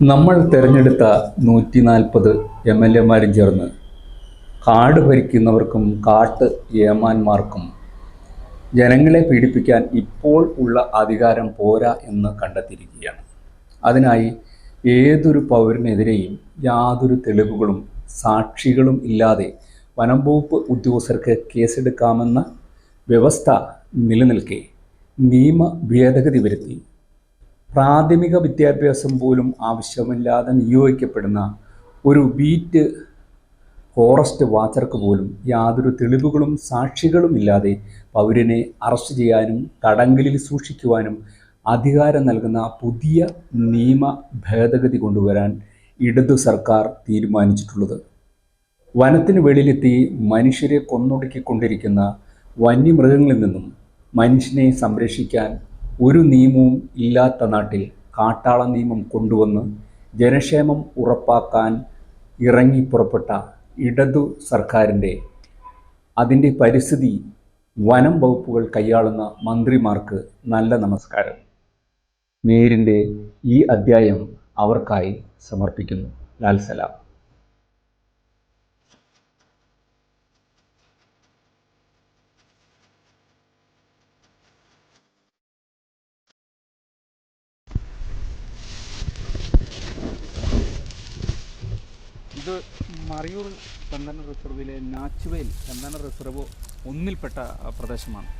നമ്മൾ തിരഞ്ഞെടുത്ത നൂറ്റി നാൽപ്പത് എം എൽ എമാരും ചേർന്ന് കാട് ഭരിക്കുന്നവർക്കും കാട്ട് ഏമാന്മാർക്കും ജനങ്ങളെ പീഡിപ്പിക്കാൻ ഇപ്പോൾ ഉള്ള അധികാരം പോരാ എന്ന് കണ്ടെത്തിയിരിക്കുകയാണ്. അതിനായി ഏതൊരു പൗരനെതിരെയും യാതൊരു തെളിവുകളും സാക്ഷികളും ഇല്ലാതെ വനം വകുപ്പ് ഉദ്യോഗസ്ഥർക്ക് കേസെടുക്കാമെന്ന വ്യവസ്ഥ നിലനിൽക്കെ നിയമ ഭേദഗതി വരുത്തി. പ്രാഥമിക വിദ്യാഭ്യാസം പോലും ആവശ്യമില്ലാതെ നിയോഗിക്കപ്പെടുന്ന ഒരു ബീറ്റ് ഫോറസ്റ്റ് വാച്ചർക്ക് പോലും യാതൊരു തെളിവുകളും സാക്ഷികളും ഇല്ലാതെ പൗരനെ അറസ്റ്റ് ചെയ്യാനും തടങ്കലിൽ സൂക്ഷിക്കുവാനും അധികാരം നൽകുന്ന പുതിയ നിയമ ഭേദഗതി കൊണ്ടുവരാൻ ഇടതു സർക്കാർ തീരുമാനിച്ചിട്ടുള്ളത്. വനത്തിന് വെളിയിലെത്തി മനുഷ്യരെ കൊന്നൊടുക്കിക്കൊണ്ടിരിക്കുന്ന വന്യമൃഗങ്ങളിൽ നിന്നും മനുഷ്യനെ സംരക്ഷിക്കാൻ ഒരു നിയമവും ഇല്ലാത്ത നാട്ടിൽ കാട്ടാള നിയമം കൊണ്ടുവന്ന് ജനക്ഷേമം ഉറപ്പാക്കാൻ ഇറങ്ങി പുറപ്പെട്ട ഇടതു സർക്കാരിന്റെ അതിന്റെ പരിസ്ഥിതി വനം വകുപ്പുകൾ കൈയാളുന്ന മന്ത്രിമാർക്ക് നല്ല നമസ്കാരം. നേരിന്റെ ഈ അധ്യായം അവർക്കായി സമർപ്പിക്കുന്നു. ലാൽ മറയൂർ ചന്ദന റിസർവിലെ നാച്ചുവേൽ ചന്ദന റിസർവ് ഒന്നിൽപ്പെട്ട പ്രദേശമാണ്.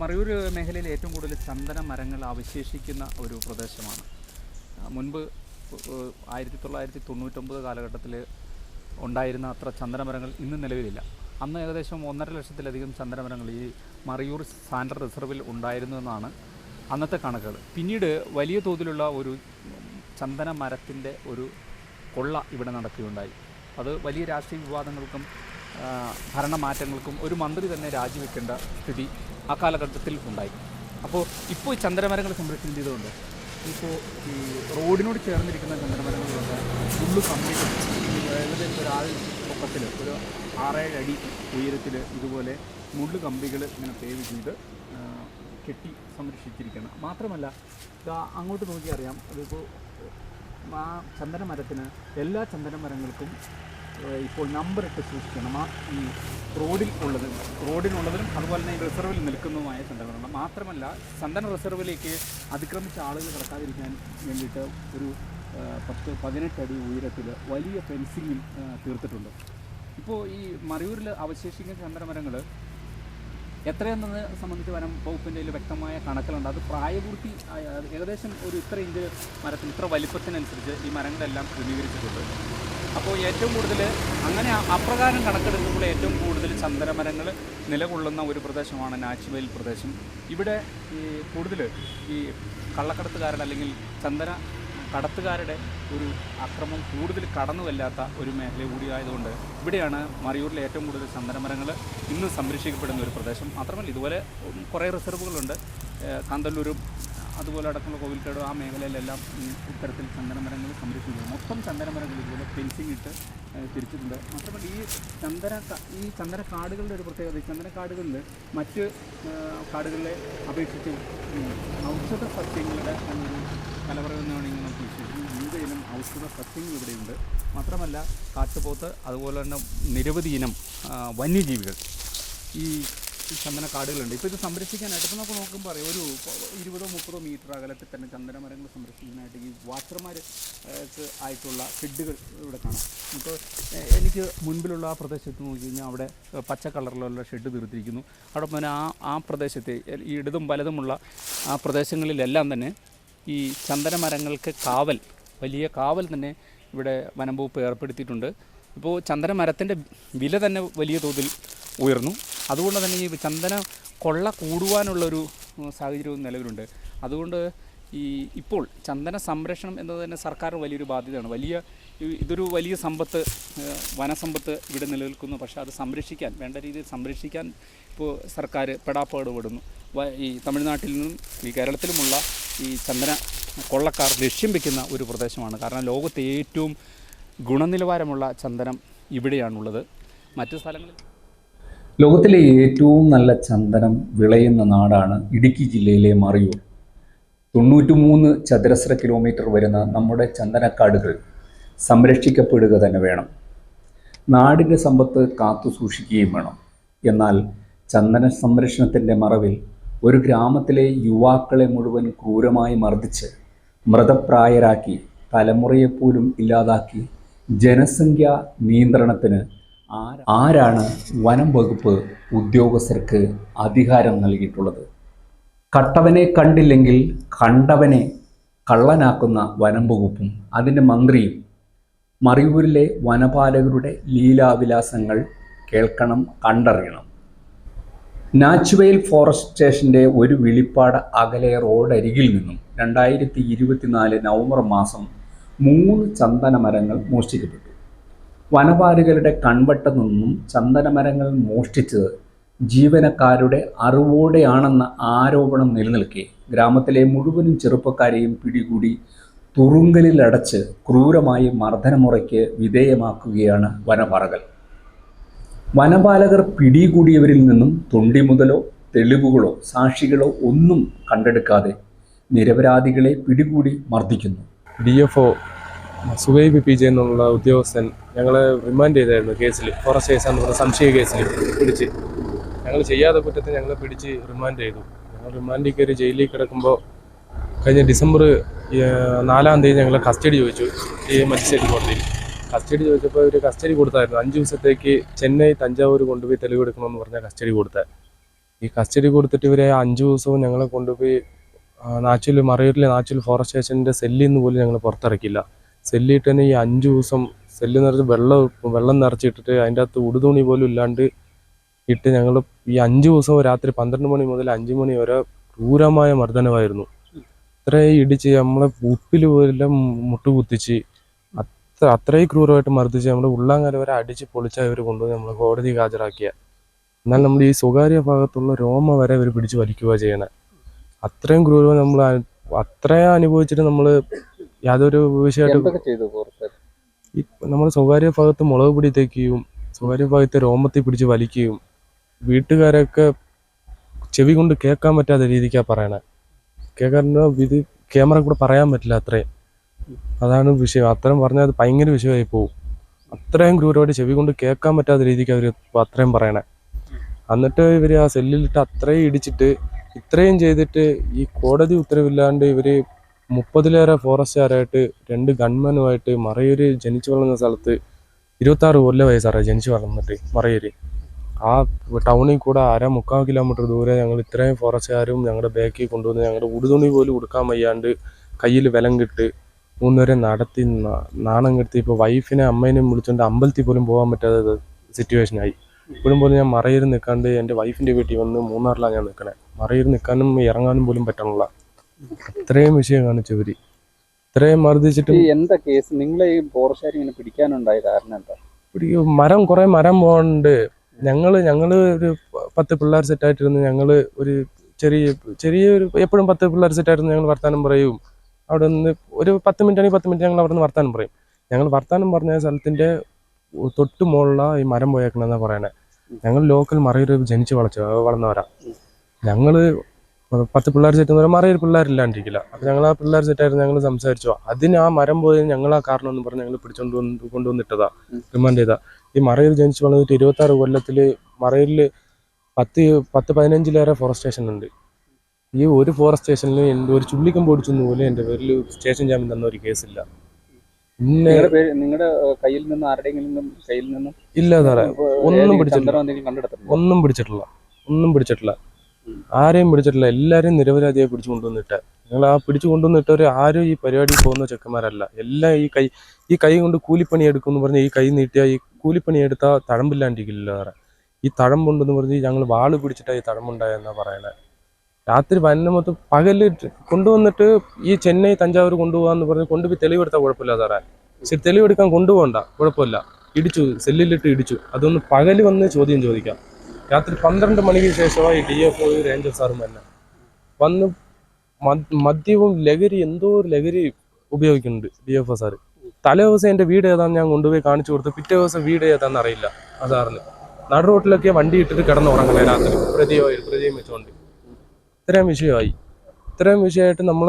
മറയൂർ മേഖലയിൽ ഏറ്റവും കൂടുതൽ ചന്ദന മരങ്ങൾ അവശേഷിക്കുന്ന ഒരു പ്രദേശമാണ്. മുൻപ് ആയിരത്തി തൊള്ളായിരത്തി തൊണ്ണൂറ്റൊമ്പത് കാലഘട്ടത്തിൽ ഉണ്ടായിരുന്ന അത്ര ചന്ദനമരങ്ങൾ ഇന്ന് നിലവിലില്ല. അന്ന് ഏകദേശം ഒന്നര ലക്ഷത്തിലധികം ചന്ദനമരങ്ങൾ ഈ മറയൂർ സാൻഡർ റിസർവിൽ ഉണ്ടായിരുന്നു എന്നാണ് അന്നത്തെ കണക്കുകൾ. പിന്നീട് വലിയ തോതിലുള്ള ഒരു ചന്ദന മരത്തിന്റെ ഒരു കൊള്ള ഇവിടെ നടക്കുകയുണ്ടായി. അത് വലിയ രാഷ്ട്രീയ വിവാദങ്ങൾക്കും ഭരണമാറ്റങ്ങൾക്കും ഒരു മന്ത്രി തന്നെ രാജിവെക്കേണ്ട സ്ഥിതി ആ കാലഘട്ടത്തിൽ ഉണ്ടായി. അപ്പോൾ ഇപ്പോൾ ഈ ചന്ദനമരങ്ങൾ സംരക്ഷണം ചെയ്തുകൊണ്ട്? ഇപ്പോൾ ഈ റോഡിനോട് ചേർന്നിരിക്കുന്ന ചന്ദനമരങ്ങളിലൊക്കെ ഫുള്ള് ഏകദേശം ഒരാൾ പൊക്കത്തിൽ ഒരു ആറേഴ് അടി ഉയരത്തിൽ ഇതുപോലെ മുള്ളു കമ്പികൾ ഇങ്ങനെ പേവ് ചെയ്ത് കെട്ടി സംരക്ഷിച്ചിരിക്കണം മാത്രമല്ല അങ്ങോട്ട് നോക്കി അറിയാം അതിപ്പോൾ ആ ചന്ദനമരത്തിന് എല്ലാ ചന്ദനമരങ്ങൾക്കും ഇപ്പോൾ നമ്പർ ഇട്ട് സൂക്ഷിക്കണം. ആ ഈ റോഡിൽ ഉള്ളതും റോഡിനുള്ളതിനും അതുപോലെ തന്നെ റിസർവിൽ നിൽക്കുന്നതുമായ ചന്ദനമരങ്ങൾ മാത്രമല്ല ചന്ദന റിസർവിലേക്ക് അതിക്രമിച്ച ആളുകൾ കിടക്കാതിരിക്കാൻ വേണ്ടിയിട്ട് ഒരു പത്ത് പതിനെട്ട് അടി ഉയരത്തിൽ വലിയ ഫെൻസിങ്ങും തീർത്തിട്ടുണ്ട്. ഇപ്പോൾ ഈ മറയൂരിൽ അവശേഷിക്കുന്ന ചന്ദനമരങ്ങൾ എത്രയെന്നത് സംബന്ധിച്ച് വനം വകുപ്പിന്റെ വ്യക്തമായ കണക്കിലുണ്ട് അത് പ്രായപൂർത്തി ഏകദേശം ഒരു ഇത്ര ഇഞ്ച് മരത്തിന് ഇത്ര വലിപ്പത്തിനനുസരിച്ച് ഈ മരങ്ങളെല്ലാം ക്രമീകരിച്ചിട്ടുണ്ട്. അപ്പോൾ ഏറ്റവും കൂടുതൽ അങ്ങനെ അപ്രകാരം കണക്കെടുക്കുമ്പോൾ ഏറ്റവും കൂടുതൽ ചന്ദനമരങ്ങൾ നിലകൊള്ളുന്ന ഒരു പ്രദേശമാണ് നാച്ചുവേൽ പ്രദേശം. ഇവിടെ ഈ കൂടുതൽ ഈ കള്ളക്കടത്തുകാരുടെ അല്ലെങ്കിൽ ചന്ദന കടത്തുകാരുടെ ഒരു അക്രമം കൂടുതൽ കടന്നു വല്ലാത്ത ഒരു മേഖല കൂടിയായതുകൊണ്ട് ഇവിടെയാണ് മറയൂരിലെ ഏറ്റവും കൂടുതൽ ചന്ദനമരങ്ങൾ ഇന്നും സംരക്ഷിക്കപ്പെടുന്ന ഒരു പ്രദേശം. മാത്രമല്ല ഇതുപോലെ കുറേ റിസർവുകളുണ്ട്. കാന്തല്ലൂരും അതുപോലെ അടക്കമുള്ള കോവിൽക്കേട് ആ മേഖലയിലെല്ലാം ഇത്തരത്തിൽ ചന്ദനമരങ്ങൾ സംരക്ഷിക്കുന്നു. മൊത്തം ചന്ദനമരങ്ങൾ ഇതുപോലെ ഫെൻസിങ് ഇട്ട് തിരിച്ചിട്ടുണ്ട്. മാത്രമല്ല ഈ ചന്ദന ഈ ചന്ദന കാടുകളുടെ ഒരു പ്രത്യേകത ചന്ദന കാടുകളിൽ മറ്റ് കാടുകളെ അപേക്ഷിച്ച് ഔഷധ സസ്യങ്ങളുടെ കലവറ എന്ന് വേണമെങ്കിൽ നമുക്ക് വിശേഷിക്കും വിവിധ ഇനം ഔഷധ സസ്യങ്ങൾ ഇവിടെയുണ്ട്. മാത്രമല്ല കാട്ടുപോത്ത് അതുപോലെ തന്നെ നിരവധി ഇനം വന്യജീവികൾ ഈ ചന്ദന കാടുകളുണ്ട്. ഇപ്പോൾ ഇത് സംരക്ഷിക്കാനായിട്ട് ഇപ്പോൾ നമുക്ക് നോക്കുമ്പോൾ അറിയാം ഒരു ഇരുപതോ മുപ്പതോ മീറ്റർ അകലത്തിൽ തന്നെ ചന്ദന മരങ്ങൾ സംരക്ഷിക്കാനായിട്ട് ഈ വാച്ചർമാർ ആയിട്ടുള്ള ഷെഡുകൾ ഇവിടെ കാണാം. ഇപ്പോൾ എനിക്ക് മുൻപിലുള്ള ആ പ്രദേശത്ത് നോക്കി കഴിഞ്ഞാൽ അവിടെ പച്ച കളറിലുള്ള ഷെഡ് തീർത്തിരിക്കുന്നു. അവിടെ പിന്നെ ആ ആ പ്രദേശത്തെ ഈ ഇടതും വലതുമുള്ള ആ പ്രദേശങ്ങളിലെല്ലാം തന്നെ ഈ ചന്ദന മരങ്ങൾക്ക് കാവൽ വലിയ കാവൽ തന്നെ ഇവിടെ വനം വകുപ്പ് ഏർപ്പെടുത്തിയിട്ടുണ്ട്. ഇപ്പോൾ ചന്ദന മരത്തിന്റെ വില തന്നെ വലിയ തോതിൽ ഉയർന്നു. അതുകൊണ്ട് തന്നെ ഈ ചന്ദന കൊള്ള കൂടുവാനുള്ളൊരു സാഹചര്യവും നിലവിലുണ്ട്. അതുകൊണ്ട് ഈ ഇപ്പോൾ ചന്ദന സംരക്ഷണം എന്നത് തന്നെ സർക്കാരിന് വലിയൊരു ബാധ്യതയാണ്. വലിയ ഇതൊരു വലിയ സമ്പത്ത് വനസമ്പത്ത് ഇവിടെ നിലനിൽക്കുന്നു. പക്ഷേ അത് സംരക്ഷിക്കാൻ വേണ്ട രീതിയിൽ സംരക്ഷിക്കാൻ ഇപ്പോൾ സർക്കാർ പെടാപ്പാട് പെടുന്നു ഈ തമിഴ്നാട്ടിൽ നിന്നും ഈ കേരളത്തിലുമുള്ള ഈ ചന്ദന കൊള്ളക്കാർ ലക്ഷ്യം വയ്ക്കുന്ന ഒരു പ്രദേശമാണ്. കാരണം ലോകത്തെ ഏറ്റവും ഗുണനിലവാരമുള്ള ചന്ദനം ഇവിടെയാണുള്ളത്. മറ്റു സ്ഥലങ്ങളിൽ ലോകത്തിലെ ഏറ്റവും നല്ല ചന്ദനം വിളയുന്ന നാടാണ് ഇടുക്കി ജില്ലയിലെ മറിയൂർ. തൊണ്ണൂറ്റിമൂന്ന് ചതുരശ്ര കിലോമീറ്റർ വരുന്ന നമ്മുടെ ചന്ദനക്കാടുകൾ സംരക്ഷിക്കപ്പെടുക തന്നെ വേണം. നാടിന്റെ സമ്പത്ത് കാത്തു സൂക്ഷിക്കുകയും വേണം. എന്നാൽ ചന്ദന സംരക്ഷണത്തിന്റെ മറവിൽ ഒരു ഗ്രാമത്തിലെ യുവാക്കളെ മുഴുവൻ ക്രൂരമായി മർദ്ദിച്ച് മൃതപ്രായരാക്കി തലമുറയെപ്പോലും ഇല്ലാതാക്കി ജനസംഖ്യ നിയന്ത്രണത്തിന് ആരാണ് വനം വകുപ്പ് ഉദ്യോഗസ്ഥർക്ക് അധികാരം നൽകിയിട്ടുള്ളത്? കട്ടവനെ കണ്ടില്ലെങ്കിൽ കണ്ടവനെ കള്ളനാക്കുന്ന വനം വകുപ്പും അതിന്റെ മന്ത്രിയും മറിയൂരിലെ വനപാലകരുടെ ലീലാവിലാസങ്ങൾ കേൾക്കണം കണ്ടറിയണം. നാച്ചുവെയിൽ ഫോറസ്റ്റ് സ്റ്റേഷന്റെ ഒരു വിളിപ്പാട് അകലെ റോഡരികിൽ നിന്നും രണ്ടായിരത്തി ഇരുപത്തിനാല് നവംബർ മാസം മൂന്ന് ചന്ദന മരങ്ങൾ മോഷ്ടിക്കപ്പെട്ടു. വനപാലികളുടെ കൺവട്ട നിന്നും ചന്ദനമരങ്ങൾ മോഷ്ടിച്ചത് ജീവനക്കാരുടെ അറിവോടെയാണെന്ന ആരോപണം നിലനിൽക്കെ ഗ്രാമത്തിലെ മുഴുവനും ചെറുപ്പക്കാരെയും പിടികൂടി തുറുങ്കലിലടച്ച് ക്രൂരമായി മർദ്ദനമുറയ്ക്ക് വിധേയമാക്കുകയാണ് വനപാറകൾ വനപാലകർ പിടികൂടിയവരിൽ നിന്നും തൊണ്ടി മുതലോ തെളിവുകളോ സാക്ഷികളോ ഒന്നും കണ്ടെടുക്കാതെ നിരപരാധികളെ പിടികൂടി മർദ്ദിക്കുന്നു. D F O Subaib P J എന്നുള്ള ഉദ്യോഗസ്ഥൻ ഞങ്ങളെ റിമാൻഡ് ചെയ്തായിരുന്നു കേസിൽ. ഫോറസ്റ്റ് കേസ് എന്ന് പറഞ്ഞ സംശയ കേസിൽ പിടിച്ച്. ഞങ്ങൾ ചെയ്യാതെ കുറ്റത്തെ ഞങ്ങളെ പിടിച്ച് റിമാൻഡ് ചെയ്തു. ഞങ്ങൾ റിമാൻഡിൽ കയറി ജയിലിൽ കിടക്കുമ്പോൾ കഴിഞ്ഞ ഡിസംബർ നാലാം തീയതി ഞങ്ങളെ കസ്റ്റഡി ചോദിച്ചു ഈ മജിസ്ട്രേറ്റ് കോടതിയിൽ. കസ്റ്റഡി ചോദിച്ചപ്പോൾ ഇവർ കസ്റ്റഡി കൊടുത്തായിരുന്നു. അഞ്ച് ദിവസത്തേക്ക് ചെന്നൈ തഞ്ചാവൂർ കൊണ്ടുപോയി തെളിവെടുക്കണമെന്ന് പറഞ്ഞ കസ്റ്റഡി കൊടുത്തത് ഈ കസ്റ്റഡി കൊടുത്തിട്ട് ഇവരെ അഞ്ച് ദിവസവും ഞങ്ങളെ കൊണ്ടുപോയി നാച്ചുൽ മറയൂരിലെ നാച്ചുൽ ഫോറസ്റ്റ് സ്റ്റേഷന്റെ സെല്ലിൽ നിന്ന് പോലും ഞങ്ങൾ പുറത്തിറക്കില്ല സെല്ലിട്ട് തന്നെ ഈ അഞ്ച് ദിവസം സെല്ല് നിറച്ച് വെള്ളം വെള്ളം നിറച്ചിട്ടിട്ട് അതിന്റെ അകത്ത് ഉടുതുണി പോലും ഇല്ലാണ്ട് ഇട്ട് ഞങ്ങൾ ഈ അഞ്ച് ദിവസവും രാത്രി പന്ത്രണ്ട് മണി മുതൽ അഞ്ച് മണി വരെ ക്രൂരമായ മർദ്ദനമായിരുന്നു. ഇത്രയും ഇടിച്ച് നമ്മളെ ഉപ്പിൽ പോലും മുട്ടുകുത്തിച്ച് അത്രയും ക്രൂരമായിട്ട് മർദ്ദിച്ച് നമ്മൾ ഉള്ളാങ്കര വരെ അടിച്ച് പൊളിച്ച ഇവർ കൊണ്ടുവന്ന് നമ്മൾ കോടതി ഹാജരാക്കിയ. എന്നാൽ നമ്മൾ ഈ സ്വകാര്യ ഭാഗത്തുള്ള രോമ വരെ ഇവർ പിടിച്ച് വലിക്കുക ചെയ്യണേ അത്രയും ക്രൂരമായി നമ്മൾ അത്രയും അനുഭവിച്ചിട്ട് നമ്മൾ യാതൊരു വിഷയമായിട്ട് നമ്മൾ സ്വകാര്യ ഭാഗത്ത് മുളക് പൊടി തേക്കുകയും സ്വകാര്യ ഭാഗത്തെ രോമത്തിൽ പിടിച്ച് വലിക്കുകയും വീട്ടുകാരൊക്കെ ചെവി കൊണ്ട് കേൾക്കാൻ പറ്റാത്ത രീതിക്കാണ് പറയണേ. കേൾക്കാൻ ഇത് ക്യാമറ കൂടെ പറയാൻ പറ്റില്ല അത്രയും. അതാണ് വിഷയം. അത്രയും പറഞ്ഞാൽ അത് ഭയങ്കര വിഷയമായി പോകും അത്രയും ക്രൂരമായിട്ട് ചെവി കൊണ്ട് കേൾക്കാൻ പറ്റാത്ത രീതിക്ക് അവർ അത്രയും പറയണേ. എന്നിട്ട് ഇവർ ആ സെല്ലിലിട്ട് അത്രയും ഇടിച്ചിട്ട് ഇത്രയും ചെയ്തിട്ട് ഈ കോടതി ഉത്തരവില്ലാണ്ട് ഇവർ മുപ്പതിലേറെ ഫോറസ്റ്റുകാരായിട്ട് രണ്ട് ഗൺമാനുമായിട്ട് മറയൂര് ജനിച്ചു വളർന്ന സ്ഥലത്ത് ഇരുപത്താറ് കൊല്ലം സാറേ ജനിച്ചു വളർന്നിട്ട് മറയൂര്. ആ ടൗണിൽ കൂടെ അര മുക്കാൽ കിലോമീറ്റർ ദൂരെ ഞങ്ങൾ ഇത്രയും ഫോറസ്റ്റുകാരും ഞങ്ങളുടെ ബാക്കിൽ കൊണ്ടുവന്ന് ഞങ്ങളുടെ ഉടുതുണി പോലും ഉടുക്കാൻ വയ്യാണ്ട് കയ്യിൽ വിലം കിട്ട് മൂന്നുപേരെ നടത്തി നാണം കെടുത്തി. ഇപ്പോൾ വൈഫിനെ അമ്മേനെയും വിളിച്ചുകൊണ്ട് അമ്പലത്തിൽ പോലും പോകാൻ പറ്റാത്ത സിറ്റുവേഷനായി ഇപ്പോഴും പോലും ഞാൻ മറയിൽ നിൽക്കാണ്ട് എന്റെ വൈഫിന്റെ വീട്ടിൽ വന്ന് മൂന്നാറിലാണ് ഞാൻ നിൽക്കണേ മറയിൽ നിൽക്കാനും ഇറങ്ങാനും പോലും പറ്റണില്ല. അത്രയും വിഷയം കാണിച്ചവര്. ഇത്രയും മർദ്ദിച്ചിട്ട് എന്താ കേസ് നിങ്ങളെ ഈ ഇങ്ങനെ പിടിക്കാനുണ്ടായ കാരണം എന്താ? പിടിക്കും മരം കുറെ മരം പോകാനുണ്ട് ഞങ്ങൾ ഞങ്ങൾ ഒരു പത്ത് പിള്ളേർ സെറ്റായിട്ടിരുന്ന് ഞങ്ങൾ ഒരു ചെറിയ ചെറിയൊരു എപ്പോഴും പത്ത് പിള്ളേർ സെറ്റായിരുന്നു ഞങ്ങൾ വർത്താനം പറയും. അവിടെ നിന്ന് ഒരു പത്ത് മിനിറ്റ് ആണെങ്കിൽ പത്ത് മിനിറ്റ് ഞങ്ങൾ അവിടെ നിന്ന് വർത്താനം പറയും. ഞങ്ങൾ വർത്താനം പറഞ്ഞ സ്ഥലത്തിന്റെ തൊട്ട് മുകളിലുള്ള ഈ മരം പോയേക്കണെന്നാണ് പറയണത് ഞങ്ങൾ ലോക്കൽ മറയൂർ ജനിച്ച് വളച്ച വളർന്നവരാ. ഞങ്ങൾ പത്ത് പിള്ളേർ സെറ്റ് പറയുമ്പോൾ മറയൊരു പിള്ളേരില്ലാണ്ടിരിക്കില്ല. അപ്പം ഞങ്ങൾ ആ പിള്ളേർ സെറ്റായിരുന്നു ഞങ്ങൾ സംസാരിച്ചു. അതിന് ആ മരം പോയി ഞങ്ങൾ ആ കാരണം എന്ന് പറഞ്ഞ് ഞങ്ങൾ പിടിച്ചോണ്ട് വന്ന് കൊണ്ടുവന്നിട്ടതാ റിമാൻഡ് ചെയ്താ. ഈ മറയൂർ ജനിച്ച് വളർന്നിട്ട് ഇരുപത്താറ് കൊല്ലത്തിൽ മറയൂരിൽ പത്ത് പത്ത് പതിനഞ്ചിലേറെ ഫോറസ്റ്റേഷൻ സ്റ്റേഷൻ ഉണ്ട്. ഈ ഒരു ഫോറസ്റ്റ് സ്റ്റേഷനിൽ എന്റെ ഒരു ചുള്ളിക്കം പൊടിച്ചെന്ന് പോലും എന്റെ പേരിൽ സ്റ്റേഷൻ ജാമ്യം തന്ന ഒരു കേസില്ല നിങ്ങളുടെ കയ്യിൽ നിന്ന് ആരുടെയെങ്കിലും കയ്യിൽ നിന്നും ഇല്ല സാറേ ഒന്നും പിടിച്ചിട്ടില്ല. ഒന്നും പിടിച്ചിട്ടില്ല. ഒന്നും പിടിച്ചിട്ടില്ല. ആരെയും പിടിച്ചിട്ടില്ല. എല്ലാവരെയും നിരപരാധിയായി പിടിച്ചു കൊണ്ടുവന്നിട്ട് നിങ്ങൾ ആ പിടിച്ചു കൊണ്ടുവന്നിട്ടവർ ആരും ഈ പരിപാടി പോകുന്ന ചെക്കന്മാരല്ല. എല്ലാം ഈ കൈ ഈ കൈ കൊണ്ട് കൂലിപ്പണി എടുക്കുമെന്ന് പറഞ്ഞ് ഈ കൈ നീട്ടിയാൽ ഈ കൂലിപ്പണി എടുത്താൽ തഴമ്പില്ലാണ്ടിരിക്കില്ല സാറേ. ഈ തഴമ്പുണ്ടെന്ന് പറഞ്ഞ് ഞങ്ങൾ വാൾ പിടിച്ചിട്ടാണ് ഈ തഴമ്പുണ്ടായെന്നാണ് പറയണേ. രാത്രി വന്ന മൊത്തം പകൽ കൊണ്ടുവന്നിട്ട് ഈ ചെന്നൈ തഞ്ചാവൂർ കൊണ്ടുപോകാന്ന് പറഞ്ഞ് കൊണ്ടുപോയി തെളിവെടുത്താൽ കുഴപ്പമില്ല സാറേ. ശരി തെളിവെടുക്കാൻ കൊണ്ടുപോകണ്ട. കുഴപ്പമില്ല. ഇടിച്ചു സെല്ലിലിട്ട് ഇടിച്ചു. അതൊന്ന് പകൽ വന്ന് ചോദ്യം ചോദിക്കാം. രാത്രി പന്ത്രണ്ട് മണിക്ക് ശേഷമായി ഡി എഫ് ഒ റേഞ്ചർ സാറും തന്നെ വന്ന് മദ്- മദ്യവും ലഹരി എന്തോ ഒരു ലഹരി ഉപയോഗിക്കുന്നുണ്ട് ഡി എഫ് ഒ സാറ്. തലേ ദിവസം എന്റെ വീട് ഏതാന്ന് ഞാൻ കൊണ്ടുപോയി കാണിച്ചു കൊടുത്തു. പിറ്റേ ദിവസം വീട് ഏതാന്ന് അറിയില്ല ആ സാറിന്. നടു റോട്ടിലൊക്കെ വണ്ടി ഇട്ടിട്ട് കിടന്ന് ഉറങ്ങണേ രാത്രി. പ്രതിയോ പ്രതിയും വെച്ചുകൊണ്ട് ഇത്രയും വിഷയമായി. ഇത്രയും വിഷയമായിട്ട് നമ്മൾ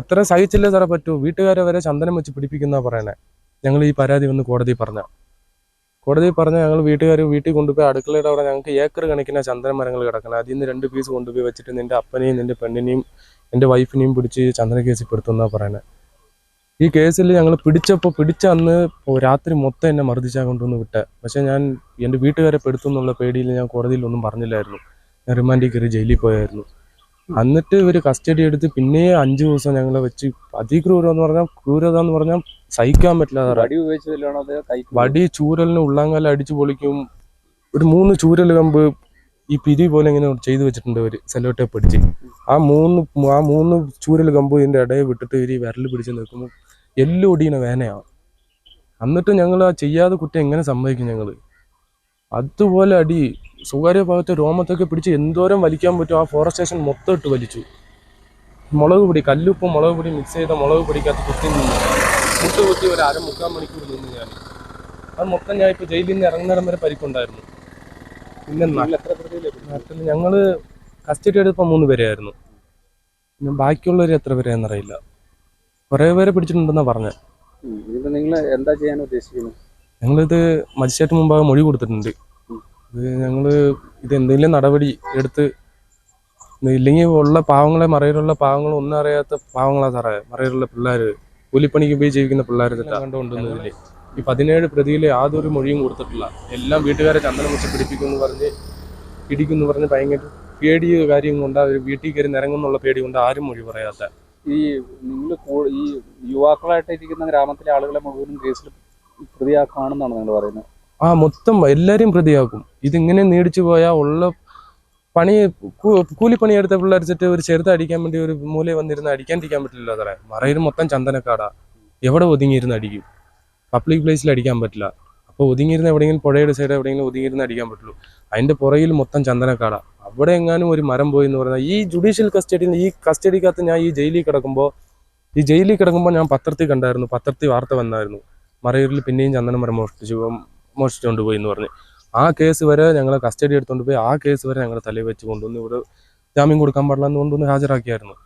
അത്ര സഹിച്ചില്ലേ സാറേ പറ്റൂ? വീട്ടുകാരെ വരെ ചന്ദനം വെച്ച് പിടിപ്പിക്കുന്ന പറയണേ. ഞങ്ങൾ ഈ പരാതി വന്ന് കോടതി പറഞ്ഞ കോടതി പറഞ്ഞ ഞങ്ങൾ വീട്ടുകാർ വീട്ടിൽ കൊണ്ടുപോയി അടുക്കളയുടെ അവിടെ ഞങ്ങൾക്ക് ഏക്കർ കണക്കിന് ചന്ദന മരങ്ങൾ കിടക്കണം. അതിൽ നിന്ന് രണ്ട് പീസ് കൊണ്ടുപോയി വെച്ചിട്ട് നിന്റെ അപ്പനെയും നിന്റെ പെണ്ണിനെയും എന്റെ വൈഫിനെയും പിടിച്ച് ചന്ദന കേസിൽ പെടുത്തുന്നാ പറയണേ. ഈ കേസിൽ ഞങ്ങൾ പിടിച്ചപ്പോൾ പിടിച്ച അന്ന് രാത്രി മൊത്തം എന്നെ മർദ്ദിച്ചാൽ കൊണ്ടുവന്ന് വിട്ടേ. പക്ഷേ ഞാൻ എന്റെ വീട്ടുകാരെ പെടുത്തും എന്നുള്ള പേടിയിൽ ഞാൻ കോടതിയിലൊന്നും പറഞ്ഞില്ലായിരുന്നു. റിമാൻഡിൽ കയറി ജയിലിൽ പോയായിരുന്നു. എന്നിട്ട് ഇവർ കസ്റ്റഡി എടുത്ത് പിന്നെ അഞ്ചു ദിവസം ഞങ്ങളെ വെച്ച് അതിക്രൂരം എന്ന് പറഞ്ഞാൽ ക്രൂരത എന്ന് പറഞ്ഞാൽ സഹിക്കാൻ പറ്റില്ല വടി ഉപയോഗിച്ചതിലാണോ വടി ചൂരലിന് ഉള്ളാങ്കാലം അടിച്ചു പൊളിക്കും. ഒരു മൂന്ന് ചൂരൽ കമ്പ് ഈ പിരി പോലെ ഇങ്ങനെ ചെയ്തു വെച്ചിട്ടുണ്ട് ഒരു സെല്ലോ ടേപ്പ് പിടിച്ച് ആ മൂന്ന് ആ മൂന്ന് ചൂരൽ കമ്പ് ഇതിന്റെ ഇടയിൽ വിട്ടിട്ട് ഇവർ വിരൽ പിടിച്ച് നിൽക്കുമ്പോൾ എല്ലാം ഒടിയണ വേനയാണ് എന്നിട്ട് ഞങ്ങൾ ആ ചെയ്യാതെ കുറ്റം എങ്ങനെ സമ്മതിക്കും ഞങ്ങൾ അതുപോലെ അടി സ്വകാര്യ ഭാഗത്തെ രോമത്തൊക്കെ പിടിച്ച് എന്തോരം വലിക്കാൻ പറ്റും ആ ഫോറസ്റ്റ് സ്റ്റേഷൻ മൊത്തം ഇട്ട് വലിച്ചു. മുളക് പൊടി കല്ലുപ്പും മുളക് പൊടി മിക്സ് ചെയ്ത മുളക് പൊടിക്കകത്ത് കുത്തി നിന്നു. മുട്ട് കുത്തി ഒരു അര മുക്കാൽ മണിക്കൂർ നിന്ന് ഞാൻ. അത് മൊത്തം ഞാൻ ഇപ്പോൾ ജയിലിൽ നിന്ന് ഇറങ്ങുന്നിടം വരെ പരിക്കുണ്ടായിരുന്നു. പിന്നെ എത്ര പ്രതി നാട്ടിൽ ഞങ്ങൾ കസ്റ്റഡി എടുത്തപ്പോൾ മൂന്ന് പേരെയായിരുന്നു. പിന്നെ ബാക്കിയുള്ളവർ എത്ര പേരെയെന്നറിയില്ല കുറേ പേരെ പിടിച്ചിട്ടുണ്ടെന്നാണ് പറഞ്ഞത് നിങ്ങൾ എന്താ ചെയ്യാൻ ഉദ്ദേശിക്കുന്നത് ഞങ്ങളിത് മജിസ്ട്രേറ്റ് മുമ്പാകെ മൊഴി കൊടുത്തിട്ടുണ്ട്. ഇത് ഞങ്ങൾ ഇത് എന്തെങ്കിലും നടപടി എടുത്ത് ഇല്ലെങ്കിൽ ഉള്ള പാവങ്ങളെ മറയിലുള്ള പാവങ്ങൾ ഒന്നും അറിയാത്ത പാവങ്ങളാ സാറേ. മറയിലുള്ള പിള്ളേർ കൂലിപ്പണിക്ക് പോയി ജീവിക്കുന്ന പിള്ളേർ തന്നെ കണ്ടുകൊണ്ടുവന്നതിൽ ഈ പതിനേഴ് പ്രതിയിലെ യാതൊരു മൊഴിയും കൊടുത്തിട്ടില്ല. എല്ലാം വീട്ടുകാരെ ചന്ദനം വെച്ച് പിടിപ്പിക്കുമെന്ന് പറഞ്ഞ് പിടിക്കുമെന്ന് പറഞ്ഞ് ഭയങ്കര പേടി കാര്യം കൊണ്ട് അവർ വീട്ടിൽ കയറി നിരങ്ങുന്നുള്ള പേടി കൊണ്ട് ആരും മൊഴി പറയാത്ത. ഈ നിങ്ങൾ ഈ യുവാക്കളായിട്ട് ഇരിക്കുന്ന ഗ്രാമത്തിലെ ആളുകളെ മുഴുവനും കേസിൽ പ്രതിയാക്കാണെന്നാണ് നിങ്ങൾ പറയുന്നത്. ആ മൊത്തം എല്ലാവരെയും പ്രതിയാക്കും. ഇതിങ്ങനെ നീടിച്ചു പോയാൽ ഉള്ള പണി കൂലിപ്പണിയെടുത്ത കൂലിപ്പണി എടുത്ത പിള്ളേരിച്ചിട്ട് ഒരു ചെറുത് അടിക്കാൻ വേണ്ടി ഒരു മൂലയിൽ വന്നിരുന്ന് അടിക്കാണ്ടിരിക്കാൻ പറ്റില്ല അത്ര മറയിൽ മൊത്തം ചന്ദനക്കാടാ. എവിടെ ഒതുങ്ങിയിരുന്ന് അടിക്കും? പബ്ലിക് പ്ലേസിൽ അടിക്കാൻ പറ്റില്ല. അപ്പോൾ ഒതുങ്ങിയിരുന്ന് എവിടെയെങ്കിലും പുഴയുടെ സൈഡ് എവിടെയെങ്കിലും ഒതുങ്ങിയിരുന്ന് അടിക്കാൻ പറ്റുള്ളൂ. അതിന്റെ പുറയിൽ മൊത്തം ചന്ദനക്കാടാ. അവിടെ എങ്ങാനും ഒരു മരം പോയി എന്ന് പറഞ്ഞാൽ ഈ ജുഡീഷ്യൽ കസ്റ്റഡിയിൽ ഈ കസ്റ്റഡിക്കകത്ത് ഞാൻ ഈ ജയിലിൽ കിടക്കുമ്പോൾ ഈ ജയിലിൽ കിടക്കുമ്പോൾ ഞാൻ പത്രത്തിൽ കണ്ടായിരുന്നു. പത്രത്തിൽ വാർത്ത വന്നായിരുന്നു. മറയൂരിൽ പിന്നെയും ചന്ദന മരം മോഷ്ടിച്ചു. മോഷ്ടിച്ചുകൊണ്ട് പോയി എന്ന് പറഞ്ഞ്. ആ കേസ് വരെ ഞങ്ങളെ കസ്റ്റഡി എടുത്തുകൊണ്ട് പോയി. ആ കേസ് വരെ ഞങ്ങളെ തലയിൽ വെച്ച് കൊണ്ടുവന്ന് ഇവിടെ ജാമ്യം കൊടുക്കാൻ പാടില്ല എന്ന് കൊണ്ടുവന്ന് ഹാജരാക്കിയായിരുന്നു.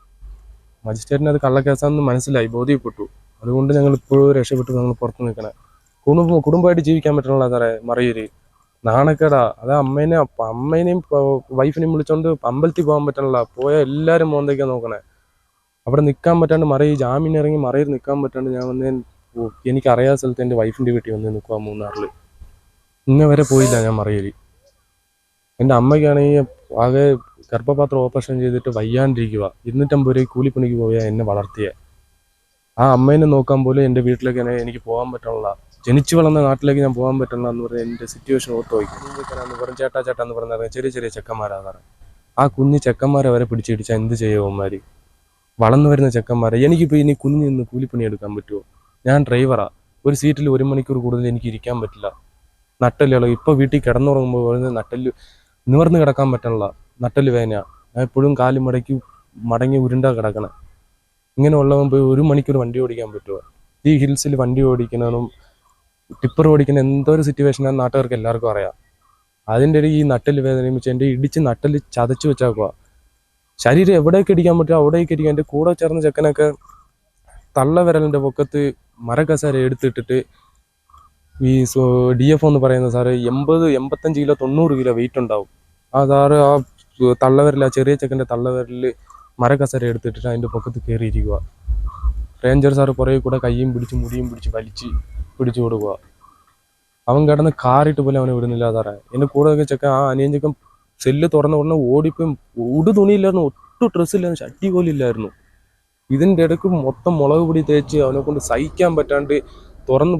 മജിസ്ട്രേറ്റിന് അത് കള്ളക്കേസാണെന്ന് മനസ്സിലായി ബോധ്യപ്പെട്ടു. അതുകൊണ്ട് ഞങ്ങൾ ഇപ്പോഴും രക്ഷപ്പെട്ടു ഞങ്ങൾ പുറത്ത് നിൽക്കണേ കുടുംബം കുടുംബമായിട്ട് ജീവിക്കാൻ പറ്റണല്ലോ സാറേ മറിയൂര് നാണക്കേടാ. അത് അമ്മേനെ അമ്മേനെയും വൈഫിനെയും വിളിച്ചോണ്ട് അമ്പലത്തിൽ പോകാൻ പറ്റണല്ല. പോയ എല്ലാവരും മോന്തയ്ക്കാ നോക്കണേ. അവിടെ നിൽക്കാൻ പറ്റാണ്ട് മറയി ജാമ്യം ഇറങ്ങി മറയിൽ നിൽക്കാൻ പറ്റാണ്ട് ഞാൻ വന്ന് എനിക്കറിയാത്ത സ്ഥലത്ത് എന്റെ വൈഫിന്റെ വീട്ടിൽ വന്ന് നിൽക്കുക മൂന്നാറിൽ ഇന്ന വരെ പോയില്ല ഞാൻ മറയൂര്. എന്റെ അമ്മയ്ക്കാണെങ്കിൽ ആകെ ഗർഭപാത്രം ഓപ്പറേഷൻ ചെയ്തിട്ട് വയ്യാണ്ടിരിക്കുക ഇരുന്നൂറ്റമ്പത് രൂപ കൂലിപ്പണിക്ക് പോയാൽ എന്നെ വളർത്തിയ. ആ അമ്മേനെ നോക്കാൻ പോലും എന്റെ വീട്ടിലേക്ക് എന്നെ എനിക്ക് പോകാൻ പറ്റണില്ല. ജനിച്ചു വളർന്ന നാട്ടിലേക്ക് ഞാൻ പോകാൻ പറ്റണില്ല എന്ന് പറഞ്ഞ എന്റെ സിറ്റുവേഷൻ ഓർത്ത് നോക്കി പറഞ്ഞ ചേട്ടാ ചേട്ടാ എന്ന് പറഞ്ഞാൽ ചെറിയ ചെറിയ ചെക്കന്മാരാ സാറേ ആ കുഞ്ഞ് ചെക്കന്മാരെ വരെ പിടിച്ചിടിച്ചാൽ എന്ത് ചെയ്യും അവന്മാർ വളർന്നു വരുന്ന ചെക്കന്മാരെ. എനിക്കിപ്പോൾ ഇനി കുഞ്ഞിന്ന് കൂലിപ്പണി എടുക്കാൻ പറ്റുമോ ഞാൻ ഡ്രൈവറാണ് ഒരു സീറ്റിൽ ഒരു മണിക്കൂർ കൂടുതൽ എനിക്ക് ഇരിക്കാൻ പറ്റില്ല. നട്ടല്ലുകൾ ഇപ്പോൾ വീട്ടിൽ കിടന്നുറങ്ങുമ്പോൾ പറയുന്നത് നട്ടൽ നിവർന്ന് കിടക്കാൻ പറ്റാനുള്ള നട്ടൽ വേദന ഞാൻ എപ്പോഴും കാൽ മടക്കി മടങ്ങി ഉരുണ്ട കിടക്കണം. ഇങ്ങനെ ഉള്ളവൻ പോയി ഒരു മണിക്കൂർ വണ്ടി ഓടിക്കാൻ പറ്റുമോ? ഈ ഹിൽസിൽ വണ്ടി ഓടിക്കുന്നതും ടിപ്പർ ഓടിക്കുന്ന എന്തോ ഒരു സിറ്റുവേഷനാണ് നാട്ടുകാർക്ക് എല്ലാവർക്കും അറിയാം. അതിന്റെ ഒരു ഈ നട്ടൽ വേദനയും വെച്ച് എന്റെ ഇടിച്ച് നട്ടൽ ചതച്ച് വെച്ചേക്കുക ശരീരം എവിടേക്ക് ഇടിക്കാൻ പറ്റുമോ അവിടേക്ക് ഇടിക്കാൻ എന്റെ കൂടെ ചേർന്ന ചെക്കനൊക്കെ തള്ള വിരലിന്റെ പൊക്കത്ത് മരക്കസേര എടുത്തിട്ടിട്ട് ഈ ഡി എഫ് എന്ന് പറയുന്ന സാറ് എൺപത് എൺപത്തഞ്ച് കിലോ തൊണ്ണൂറ് കിലോ വെയിറ്റ് ഉണ്ടാവും. ആ സാറ് ആ തള്ളവരിൽ ആ ചെറിയ ചെക്കന്റെ തള്ളവരിൽ മരക്കസര എടുത്തിട്ടിട്ട് അതിന്റെ പൊക്കത്ത് കയറിയിരിക്കുക റേഞ്ചർ സാറ് പുറകെ കൂടെ കയ്യും പിടിച്ച് മുടിയും പിടിച്ച് വലിച്ച് പിടിച്ചു കൊടുക്കുക അവൻ കിടന്ന് കാറിട്ട് പോലും അവനെ വിടുന്നില്ല സാറേ. എന്റെ കൂടെ ചെക്കൻ ആ അനിയൻ ചെക്കൻ സെല്ല് തുറന്ന ഉടനെ ഓടിപ്പം ഉടു തുണിയില്ലായിരുന്നു ഒട്ടും ഡ്രസ്സില്ലായിരുന്നു ഷട്ടി പോലും ഇല്ലായിരുന്നു. ഇതിന്റെ ഇടയ്ക്ക് മൊത്തം മുളക് പൊടി തേച്ച് അവനെ കൊണ്ട് സഹിക്കാൻ പറ്റാണ്ട് തുറന്ന്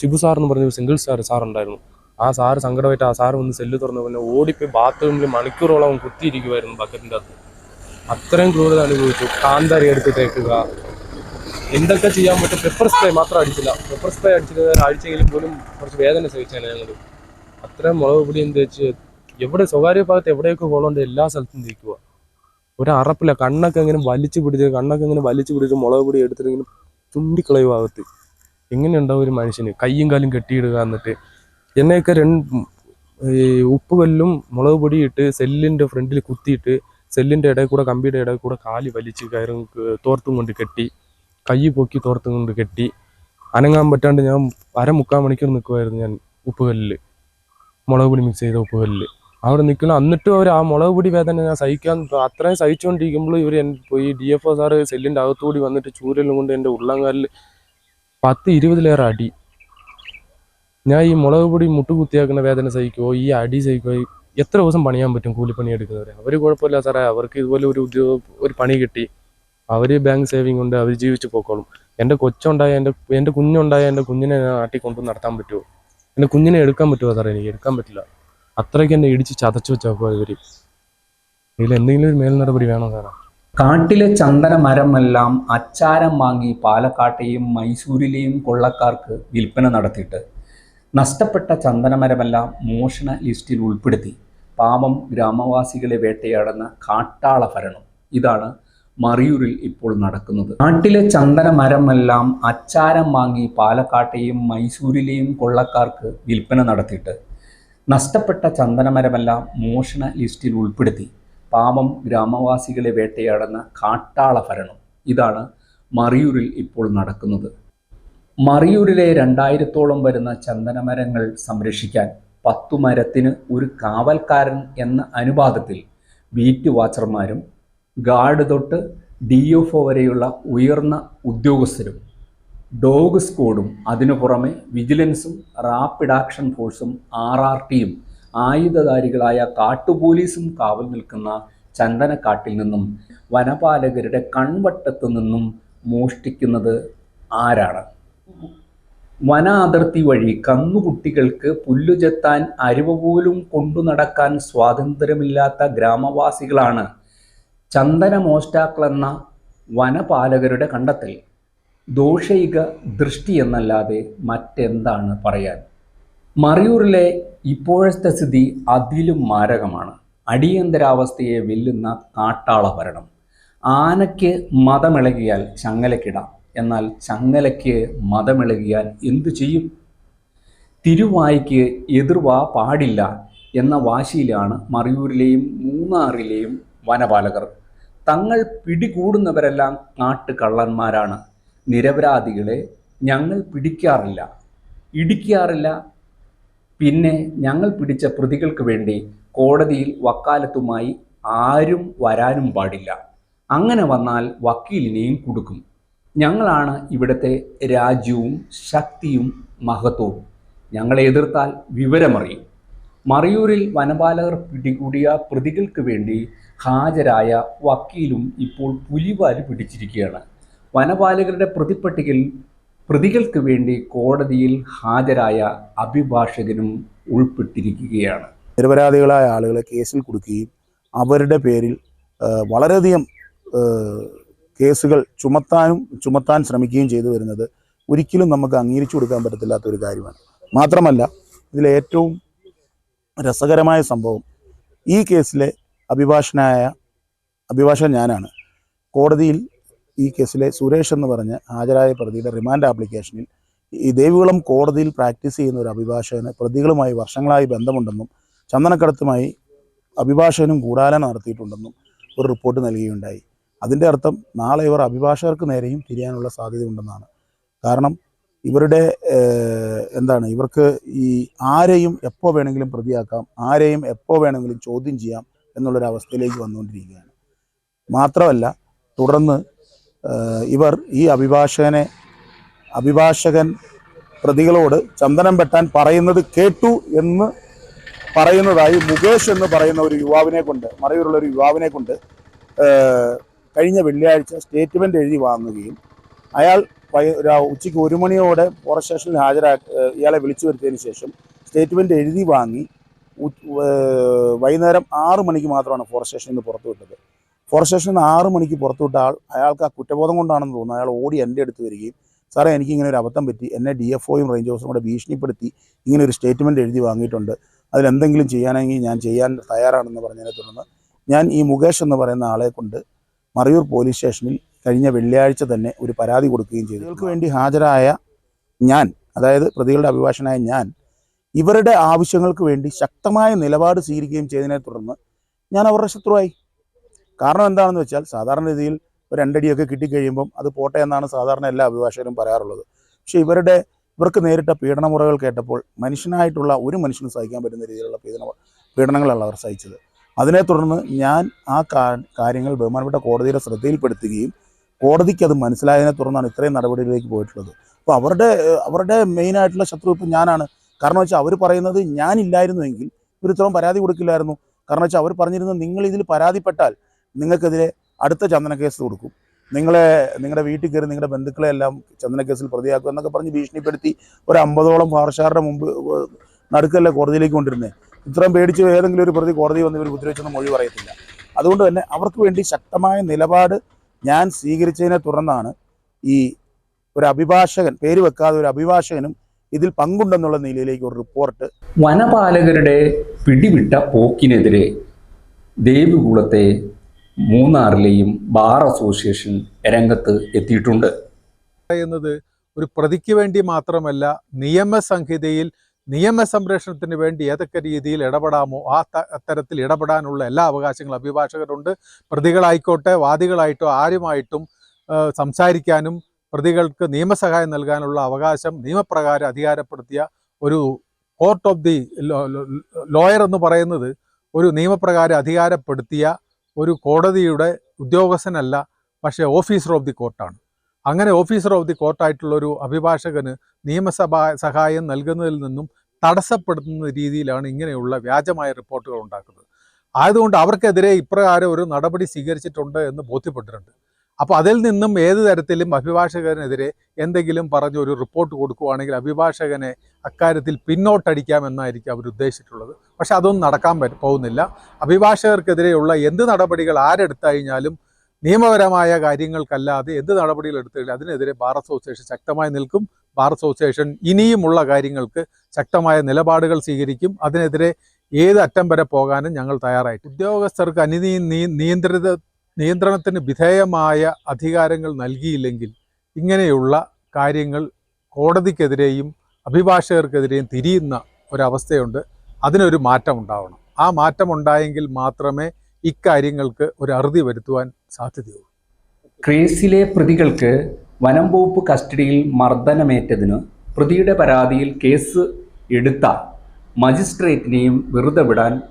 ഷിബു സാർ എന്ന് പറഞ്ഞൊരു സിംഗിൾ സ്റ്റാർ സാർ ഉണ്ടായിരുന്നു ആ സാറ് സങ്കടമായിട്ട് ആ സാർ വന്ന് സെല്ല് തുറന്ന് പിന്നെ ഓടിപ്പോയി ബാത്റൂമിൽ മണിക്കൂറോളം കുത്തിയിരിക്കുമായിരുന്നു ബക്കറ്റിന്റെ അകത്ത്. അത്രയും ക്രൂരത അനുഭവിച്ചു. കാന്താരി എടുത്ത് തേക്കുക. എന്തൊക്കെ ചെയ്യാൻ പറ്റും? പെപ്പർ സ്പ്രേ മാത്രം അടിച്ചില്ല. പെപ്പർ സ്പ്രേ അടിച്ചത് ആഴ്ചയെങ്കിലും പോലും കുറച്ച് വേദന സഹിച്ചാണ് ഞങ്ങൾ അത്രയും മുളക് പൊടി എന്ത് വെച്ച്? എവിടെ സ്വകാര്യ ഭാഗത്ത് എവിടെയൊക്കെ കോളുണ്ട് എല്ലാ സ്ഥലത്തും തേക്കുക. ഒരു അറപ്പില്ല കണ്ണൊക്കെ ഇങ്ങനെ വലിച്ചു പിടിച്ച് കണ്ണൊക്കെ ഇങ്ങനെ വലിച്ചു പിടിച്ച് മുളക് പൊടി എടുത്തിട്ട് ചുണ്ടിക്കളയും ഭാഗത്ത് എങ്ങനെയുണ്ടാവും ഒരു മനുഷ്യന്? കയ്യും കാലും കെട്ടിയിടുക എന്നിട്ട്. എന്നെയൊക്കെ രണ്ട് ഈ ഉപ്പ് കല്ലും മുളക് പൊടി ഇട്ട് സെല്ലിന്റെ ഫ്രണ്ടിൽ കുത്തിയിട്ട് സെല്ലിന്റെ ഇടയിൽ കൂടെ കമ്പിയുടെ ഇടയിൽ കൂടെ കാലി വലിച്ച് കയറും തോർത്തും കൊണ്ട് കെട്ടി. കൈ പൊക്കി തോർത്തും കൊണ്ട് കെട്ടി. അനങ്ങാൻ പറ്റാണ്ട് ഞാൻ അര മുക്കാൽ മണിക്കൂർ നിൽക്കുമായിരുന്നു ഞാൻ ഉപ്പുകല്ലിൽ മുളക് പൊടി മിക്സ് ചെയ്ത ഉപ്പുകല്ലിൽ അവിടെ നിൽക്കണം എന്നിട്ടും അവർ ആ മുളക് പൊടി വേദന ഞാൻ സഹിക്കാൻ അത്രയും സഹിച്ചുകൊണ്ടിരിക്കുമ്പോൾ ഇവർ പോയി ഡി എഫ് ഒ സാറ് സെല്ലിന്റെ അകത്തുകൂടി വന്നിട്ട് ചൂരലും കൊണ്ട് എന്റെ ഉള്ളംകാലിൽ പത്ത് ഇരുപതിലേറെ അടി. ഞാൻ ഈ മുളക് പൊടി മുട്ടുകുത്തിയാക്കുന്ന വേദന സഹിക്കുമോ ഈ അടി സഹിക്കുമോ എത്ര ദിവസം പണിയാൻ പറ്റും കൂലിപ്പണി എടുക്കുന്നവരെ? അവർ കുഴപ്പമില്ല സാറേ അവർക്ക് ഇതുപോലെ ഒരു ഉദ്യോഗ ഒരു പണി കിട്ടി. അവർ ബാങ്ക് സേവിങ് ഉണ്ട് അവർ ജീവിച്ച് പോക്കോളും. എന്റെ കൊച്ചുണ്ടായ എന്റെ എന്റെ കുഞ്ഞുണ്ടായ എന്റെ കുഞ്ഞിനെ നാട്ടിൽ കൊണ്ടു നടത്താൻ പറ്റുമോ എന്റെ കുഞ്ഞിനെ എടുക്കാൻ പറ്റുമോ സാറേ എനിക്ക് എടുക്കാൻ പറ്റില്ല. അത്രയ്ക്ക് എന്നെ ഇടിച്ച് ചതച്ചു വെച്ചേക്കോ ഇവർ ഇതിൽ എന്തെങ്കിലും ഒരു മേൽ നടപടി വേണോ സാറേ? കാട്ടിലെ ചന്ദന മരമെല്ലാം അച്ചാരം വാങ്ങി പാലക്കാട്ടെയും മൈസൂരിലെയും കൊള്ളക്കാർക്ക് വിൽപ്പന നടത്തിയിട്ട് നഷ്ടപ്പെട്ട ചന്ദനമരമെല്ലാം മോഷണ ലിസ്റ്റിൽ ഉൾപ്പെടുത്തി. പാപം ഗ്രാമവാസികളെ വേട്ടയാടുന്ന കാട്ടാള ഭരണം. ഇതാണ് മറിയൂരിൽ ഇപ്പോൾ നടക്കുന്നത്. നാട്ടിലെ ചന്ദനമരമെല്ലാം അച്ചാരം വാങ്ങി പാലക്കാട്ടെയും മൈസൂരിലെയും കൊള്ളക്കാർക്ക് വിൽപ്പന നടത്തിയിട്ട് നഷ്ടപ്പെട്ട ചന്ദനമരമെല്ലാം മോഷണ ലിസ്റ്റിൽ ഉൾപ്പെടുത്തി. പാവം ഗ്രാമവാസികളെ വേട്ടയാടുന്ന കാട്ടാള ഭരണം. ഇതാണ് മറിയൂരിൽ ഇപ്പോൾ നടക്കുന്നത്. മറിയൂരിലെ രണ്ടായിരത്തോളം വരുന്ന ചന്ദനമരങ്ങൾ സംരക്ഷിക്കാൻ പത്തു മരത്തിന് ഒരു കാവൽക്കാരൻ എന്ന അനുപാതത്തിൽ ബീറ്റ് വാച്ചർമാരും ഗാർഡ് തൊട്ട് ഡി എഫ് ഒ വരെയുള്ള ഉയർന്ന ഉദ്യോഗസ്ഥരും ഡോഗ് സ്ക്വാഡും അതിനു പുറമെ വിജിലൻസും റാപ്പിഡ് ആക്ഷൻ ഫോഴ്സും ആർ ആർ ടിയും ആയുധധാരികളായ കാട്ടുപോലീസും കാവൽ നിൽക്കുന്ന ചന്ദനക്കാട്ടിൽ നിന്നും വനപാലകരുടെ കൺവട്ടത്തു നിന്നും മോഷ്ടിക്കുന്നത് ആരാണ്? വന അതിർത്തി വഴി കന്നുകുട്ടികൾക്ക് പുല്ലുചെത്താൻ അരിവ പോലും കൊണ്ടു നടക്കാൻ സ്വാതന്ത്ര്യമില്ലാത്ത ഗ്രാമവാസികളാണ് ചന്ദന മോഷ്ടാക്കളെന്ന വനപാലകരുടെ കണ്ടെത്തൽ. ദോഷൈക ദൃഷ്ടി എന്നല്ലാതെ മറ്റെന്താണ് പറയാൻ? മറിയൂരിലെ ഇപ്പോഴത്തെ സ്ഥിതി അതിലും മാരകമാണ്. അടിയന്തരാവസ്ഥയെ വെല്ലുന്ന കാട്ടാള ഭരണം. ആനയ്ക്ക് മതമിളകിയാൽ ചങ്ങലക്കിടാം. എന്നാൽ ചങ്ങലയ്ക്ക് മതമിളകിയാൽ എന്തു ചെയ്യും? തിരുവായ്ക്ക് എതിർവാ പാടില്ല എന്ന വാശിയിലാണ് മറിയൂരിലെയും മൂന്നാറിലെയും വനപാലകർ. തങ്ങൾ പിടികൂടുന്നവരെല്ലാം കാട്ടുകള്ളന്മാരാണ്. നിരപരാധികളെ ഞങ്ങൾ പിടിക്കാറില്ല. ഇടിക്കാറില്ല. പിന്നെ ഞങ്ങൾ പിടിച്ച പ്രതികൾക്ക് വേണ്ടി കോടതിയിൽ വക്കാലത്തുമായി ആരും വരാനും പാടില്ല. അങ്ങനെ വന്നാൽ വക്കീലിനെയും കൊടുക്കും. ഞങ്ങളാണ് ഇവിടുത്തെ രാജ്യവും ശക്തിയും മഹത്വവും. ഞങ്ങളെ എതിർത്താൽ വിവരമറിയും. മറിയൂരിൽ വനപാലകർ പിടികൂടിയ പ്രതികൾക്ക് വേണ്ടി ഹാജരായ വക്കീലും ഇപ്പോൾ പുലിവാൽ പിടിച്ചിരിക്കുകയാണ്. വനപാലകരുടെ പ്രതിപ്പട്ടികയിൽ പ്രതികൾക്ക് വേണ്ടി കോടതിയിൽ ഹാജരായ അഭിഭാഷകനും ഉൾപ്പെട്ടിരിക്കുകയാണ്. നിരപരാധികളായ ആളുകളെ കേസിൽ കൊടുക്കുകയും അവരുടെ പേരിൽ വളരെയധികം കേസുകൾ ചുമത്താനും ചുമത്താൻ ശ്രമിക്കുകയും ചെയ്തു വരുന്നത് ഒരിക്കലും നമുക്ക് അംഗീകരിച്ചു കൊടുക്കാൻ പറ്റത്തില്ലാത്ത ഒരു കാര്യമാണ്. മാത്രമല്ല ഇതിലേറ്റവും രസകരമായ സംഭവം ഈ കേസിലെ അഭിഭാഷകനായ അഭിഭാഷകൻ ഞാനാണ്. കോടതിയിൽ ഈ കേസിലെ സുരേഷ് എന്ന് പറഞ്ഞ് ഹാജരായ പ്രതിയുടെ റിമാൻഡ് ആപ്ലിക്കേഷനിൽ ഈ ദേവികുളം കോടതിയിൽ പ്രാക്ടീസ് ചെയ്യുന്ന ഒരു അഭിഭാഷകന് പ്രതികളുമായി വർഷങ്ങളായി ബന്ധമുണ്ടെന്നും ചന്ദനക്കടത്തുമായി അഭിഭാഷകനും കൂടാലോചന നടത്തിയിട്ടുണ്ടെന്നും ഒരു റിപ്പോർട്ട് നൽകുകയുണ്ടായി അതിന്റെ അർത്ഥം നാളെ ഇവർ അഭിഭാഷകർക്ക് നേരെയും തിരിയാനുള്ള സാധ്യതയുണ്ടെന്നാണ്. കാരണം ഇവരുടെ എന്താണ് ഇവർക്ക് ഈ ആരെയും എപ്പോൾ വേണമെങ്കിലും പ്രതിയാക്കാം ആരെയും എപ്പോൾ വേണമെങ്കിലും ചോദ്യം ചെയ്യാം എന്നുള്ളൊരു അവസ്ഥയിലേക്ക് വന്നുകൊണ്ടിരിക്കുകയാണ്. മാത്രമല്ല തുടർന്ന് ഇവർ ഈ അഭിഭാഷകനെ അഭിഭാഷകൻ പ്രതികളോട് ചന്ദനം വെട്ടാൻ പറയുന്നത് കേട്ടു എന്ന് പറയുന്നതായി മുകേഷ് എന്ന് പറയുന്ന ഒരു യുവാവിനെ കൊണ്ട് മറയൂരുള്ള ഒരു യുവാവിനെ കൊണ്ട് കഴിഞ്ഞ വെള്ളിയാഴ്ച സ്റ്റേറ്റ്മെന്റ് എഴുതി വാങ്ങുകയും അയാൾ ഉച്ചയ്ക്ക് ഒരു മണിയോടെ ഫോറസ്റ്റ് സ്റ്റേഷനിൽ ഹാജരാ ഇയാളെ വിളിച്ചു വരുത്തിയതിന് ശേഷം സ്റ്റേറ്റ്മെന്റ് എഴുതി വാങ്ങി വൈകുന്നേരം ആറു മണിക്ക് മാത്രമാണ് ഫോറസ്റ്റ് സ്റ്റേഷനിൽ നിന്ന് പുറത്തു വിട്ടത് ഫോറസ്റ്റ് സ്റ്റേഷനിൽ നിന്ന് ആറ് മണിക്ക് പുറത്തു വിട്ട ആൾ അയാൾക്ക് ആ കുറ്റബോധം കൊണ്ടാണെന്ന് തോന്നുന്നു. അയാൾ ഓടി എന്റെ അടുത്ത് വരികയും സാറേ എനിക്ക് ഇങ്ങനെ ഒരു അബദ്ധം പറ്റി. എന്നെ ഡി എഫ് ഒയും റേഞ്ച് ഓഫീസറും കൂടെ ഭീഷണിപ്പെടുത്തി ഇങ്ങനെ ഒരു സ്റ്റേറ്റ്മെന്റ് എഴുതി വാങ്ങിയിട്ടുണ്ട്. അതിലെന്തെങ്കിലും ചെയ്യാനെങ്കിൽ ഞാൻ ചെയ്യാൻ തയ്യാറാണെന്ന് പറഞ്ഞതിനെ തുടർന്ന് ഞാൻ ഈ മുകേഷ് എന്ന് പറയുന്ന ആളെ കൊണ്ട് മറയൂർ പോലീസ് സ്റ്റേഷനിൽ കഴിഞ്ഞ വെള്ളിയാഴ്ച തന്നെ ഒരു പരാതി കൊടുക്കുകയും ചെയ്തു. ഇവർക്ക് വേണ്ടി ഹാജരായ ഞാൻ അതായത് പ്രതികളുടെ അഭിഭാഷകനായ ഞാൻ ഇവരുടെ ആവശ്യങ്ങൾക്ക് വേണ്ടി ശക്തമായ നിലപാട് സ്വീകരിക്കുകയും ചെയ്തതിനെ തുടർന്ന് ഞാൻ അവരുടെ ശത്രുവായി. കാരണം എന്താണെന്ന് വെച്ചാൽ സാധാരണ രീതിയിൽ ഒരു രണ്ടടിയൊക്കെ കിട്ടിക്കഴിയുമ്പം അത് പോട്ടെ എന്നാണ് സാധാരണ എല്ലാ അഭിഭാഷകരും പറയാറുള്ളത്. പക്ഷേ ഇവരുടെ ഇവർക്ക് നേരിട്ട പീഡനമുറകൾ കേട്ടപ്പോൾ മനുഷ്യനായിട്ടുള്ള ഒരു മനുഷ്യനും സഹിക്കാൻ പറ്റുന്ന രീതിയിലുള്ള പീഡന പീഡനങ്ങളല്ല അവർ സഹിച്ചത്. അതിനെ തുടർന്ന് ഞാൻ ആ കാര്യങ്ങൾ ബഹുമാനപ്പെട്ട കോടതിയുടെ ശ്രദ്ധയിൽപ്പെടുത്തുകയും കോടതിക്ക് അത് മനസ്സിലായതിനെ തുടർന്നാണ് ഇത്രയും നടപടികളിലേക്ക് പോയിട്ടുള്ളത്. അപ്പോൾ അവരുടെ അവരുടെ മെയിനായിട്ടുള്ള ശത്രു ഇപ്പം ഞാനാണ്. കാരണം വെച്ചാൽ അവർ പറയുന്നത് ഞാനില്ലായിരുന്നുവെങ്കിൽ ഇവർ ഇത്രയും പരാതി കൊടുക്കില്ലായിരുന്നു. കാരണം വെച്ചാൽ അവർ പറഞ്ഞിരുന്നത് നിങ്ങൾ ഇതിൽ പരാതിപ്പെട്ടാൽ നിങ്ങൾക്കെതിരെ അടുത്ത ചന്ദന കേസ് കൊടുക്കും. നിങ്ങളെ നിങ്ങളുടെ വീട്ടിൽ കയറി നിങ്ങളുടെ ബന്ധുക്കളെ എല്ലാം ചന്ദന കേസിൽ പ്രതിയാക്കും എന്നൊക്കെ പറഞ്ഞ് ഭീഷണിപ്പെടുത്തി ഒരു അമ്പതോളം ഫാർഷാരുടെ മുമ്പ് നടുക്കല്ലേ കോടതിയിലേക്ക് കൊണ്ടിരുന്നത് ഇത്രയും പേടിച്ച് ഏതെങ്കിലും ഒരു പ്രതി കോടതി വന്ന് ഇവർ ഉപദ്രവിച്ചെന്ന് മൊഴി പറയത്തില്ല. അതുകൊണ്ട് തന്നെ അവർക്ക് വേണ്ടി ശക്തമായ നിലപാട് ഞാൻ സ്വീകരിച്ചതിനെ തുടർന്നാണ് ഈ ഒരു അഭിഭാഷകൻ പേര് വെക്കാതെ ഒരു അഭിഭാഷകനും ഇതിൽ പങ്കുണ്ടെന്നുള്ള നിലയിലേക്ക് ഒരു റിപ്പോർട്ട് വനപാലകരുടെ പിടിവിട്ട പോക്കിനെതിരെ ദേവികുളത്തെ മൂന്നാറിലെയും ബാർ അസോസിയേഷൻ രംഗത്ത് എത്തിയിട്ടുണ്ട്. പറയുന്നത് ഒരു പ്രതിക്ക് വേണ്ടി മാത്രമല്ല നിയമസംഹിതയിൽ നിയമ സംരക്ഷണത്തിന് വേണ്ടി ഏതൊക്കെ രീതിയിൽ ഇടപെടാമോ ആ തരത്തിൽ ഇടപെടാനുള്ള എല്ലാ അവകാശങ്ങളും അഭിഭാഷകരുണ്ട്. പ്രതികളായിക്കോട്ടെ വാദികളായിട്ടോ ആരുമായിട്ടും സംസാരിക്കാനും പ്രതികൾക്ക് നിയമസഹായം നൽകാനുള്ള അവകാശം നിയമപ്രകാരം അധികാരപ്പെടുത്തിയ ഒരു കോർട്ട് ഓഫ് ദി ലോയർ എന്ന് പറയുന്നത് ഒരു നിയമപ്രകാരം അധികാരപ്പെടുത്തിയ ഒരു കോടതിയുടെ ഉദ്യോഗസ്ഥനല്ല പക്ഷേ ഓഫീസർ ഓഫ് ദി കോർട്ടാണ്. അങ്ങനെ ഓഫീസർ ഓഫ് ദി കോർട്ടായിട്ടുള്ള ഒരു അഭിഭാഷകന് നിയമസഭാ സഹായം നൽകുന്നതിൽ നിന്നും തടസ്സപ്പെടുത്തുന്ന രീതിയിലാണ് ഇങ്ങനെയുള്ള വ്യാജമായ റിപ്പോർട്ടുകൾ ഉണ്ടാക്കുന്നത്. ആയതുകൊണ്ട് അവർക്കെതിരെ ഇപ്രകാരം ഒരു നടപടി സ്വീകരിച്ചിട്ടുണ്ട് എന്ന് ബോധ്യപ്പെട്ടിട്ടുണ്ട്. അപ്പോൾ അതിൽ നിന്നും ഏത് തരത്തിലും അഭിഭാഷകനെതിരെ എന്തെങ്കിലും പറഞ്ഞ് ഒരു റിപ്പോർട്ട് കൊടുക്കുകയാണെങ്കിൽ അഭിഭാഷകനെ അക്കാര്യത്തിൽ പിന്നോട്ടടിക്കാമെന്നായിരിക്കും അവർ ഉദ്ദേശിച്ചിട്ടുള്ളത്. പക്ഷെ അതൊന്നും നടക്കാൻ പോകുന്നില്ല. അഭിഭാഷകർക്കെതിരെയുള്ള എന്ത് നടപടികൾ ആരെടുത്തു കഴിഞ്ഞാലും നിയമപരമായ കാര്യങ്ങൾക്കല്ലാതെ എന്ത് നടപടികൾ എടുത്തു കഴിഞ്ഞാൽ അതിനെതിരെ ബാർ അസോസിയേഷൻ ശക്തമായി നിൽക്കും. ബാർ അസോസിയേഷൻ ഇനിയുമുള്ള കാര്യങ്ങൾക്ക് ശക്തമായ നിലപാടുകൾ സ്വീകരിക്കും. അതിനെതിരെ ഏത് അറ്റം വരെ പോകാനും ഞങ്ങൾ തയ്യാറായിട്ട് ഉദ്യോഗസ്ഥർക്ക് അനിതി നിയന്ത്രിത നിയന്ത്രണത്തിന് വിധേയമായ അധികാരങ്ങൾ നൽകിയില്ലെങ്കിൽ ഇങ്ങനെയുള്ള കാര്യങ്ങൾ കോടതിക്കെതിരെയും അഭിഭാഷകർക്കെതിരെയും തിരിയുന്ന ഒരവസ്ഥയുണ്ട്. അതിനൊരു മാറ്റം ഉണ്ടാവണം ആ മാറ്റം ഉണ്ടായെങ്കിൽ മാത്രമേ ഇക്കാര്യങ്ങൾക്ക് ഒരു അറുതി വരുത്തുവാൻ സാധ്യതയുള്ളൂ. കേസിലെ പ്രതികൾക്ക് വനം വകുപ്പ് കസ്റ്റഡിയിൽ മർദ്ദനമേറ്റതിന് പ്രതിയുടെ പരാതിയിൽ കേസ് എടുത്ത മജിസ്ട്രേറ്റിനെയും വെറുതെ വിടാൻ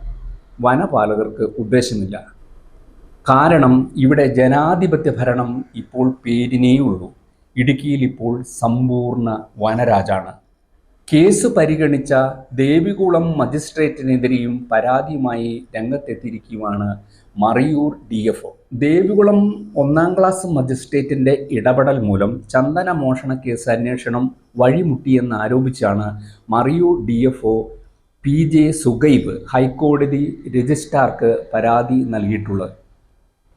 വനപാലകർക്ക് ഉദ്ദേശമില്ല. കാരണം ഇവിടെ ജനാധിപത്യ ഭരണം ഇപ്പോൾ പേരിനേ ഉള്ളൂ ഇടുക്കിയിൽ ഇപ്പോൾ സമ്പൂർണ വനരാജാണ്. കേസ് പരിഗണിച്ച ദേവികുളം മജിസ്ട്രേറ്റിനെതിരെയും പരാതിയുമായി രംഗത്തെത്തിയിരിക്കുകയാണ് മറിയൂർ ഡി എഫ് ദേവികുളം ഒന്നാം ക്ലാസ് മജിസ്ട്രേറ്റിന്റെ ഇടപെടൽ മൂലം ചന്ദന മോഷണ കേസ് അന്വേഷണം വഴിമുട്ടിയെന്ന് ആരോപിച്ചാണ് Mariyur D F O P J Sugaib ഹൈക്കോടതി രജിസ്ട്രാർക്ക് പരാതി നൽകിയിട്ടുള്ളത്.